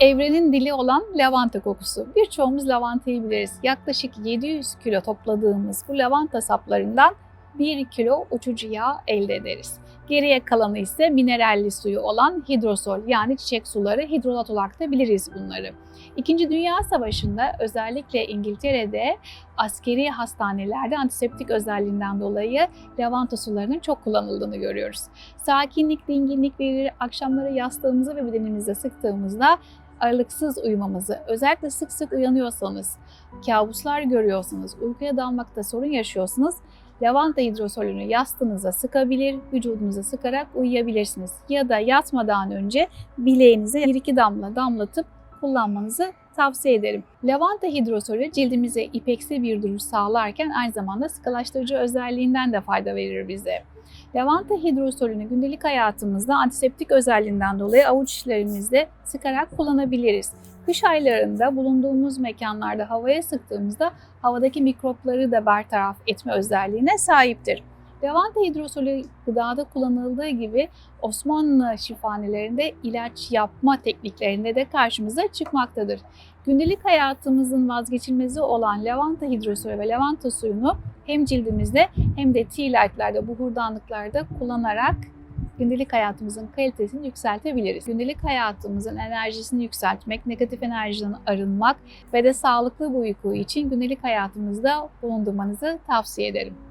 Evrenin dili olan lavanta kokusu. Birçoğumuz lavantayı biliriz. Yaklaşık 700 kilo topladığımız bu lavanta saplarından 1 kilo uçucu yağ elde ederiz. Geriye kalanı ise mineralli suyu olan hidrosol yani çiçek suları hidrolat olarak da biliriz bunları. İkinci Dünya Savaşı'nda özellikle İngiltere'de askeri hastanelerde antiseptik özelliğinden dolayı lavanta sularının çok kullanıldığını görüyoruz. Sakinlik, dinginlik verir, akşamları yastığımızı ve bedenimize sıktığımızda aralıksız uyumamızı, özellikle sık sık uyanıyorsanız, kabuslar görüyorsanız, uykuya dalmakta sorun yaşıyorsanız lavanta hidrosolünü yastığınıza sıkabilir, vücudunuza sıkarak uyuyabilirsiniz. Ya da yatmadan önce bileğinize 1-2 damla damlatıp kullanmanızı tavsiye ederim. Lavanta hidrosolü cildimize ipeksi bir duruş sağlarken aynı zamanda sıkılaştırıcı özelliğinden de fayda verir bize. Lavanta hidrosolünü gündelik hayatımızda antiseptik özelliğinden dolayı avuç içlerimizde sıkarak kullanabiliriz. Kış aylarında bulunduğumuz mekanlarda havaya sıktığımızda havadaki mikropları da bertaraf etme özelliğine sahiptir. Lavanta hidrosolü gıdada kullanıldığı gibi Osmanlı şifanelerinde ilaç yapma tekniklerinde de karşımıza çıkmaktadır. Gündelik hayatımızın vazgeçilmezi olan lavanta hidrosolü ve lavanta suyunu hem cildimizde hem de tea light'larda, buhurdanlıklarda kullanarak gündelik hayatımızın kalitesini yükseltebiliriz. Gündelik hayatımızın enerjisini yükseltmek, negatif enerjiden arınmak ve de sağlıklı bir uyku için gündelik hayatımızda bulundurmanızı tavsiye ederim.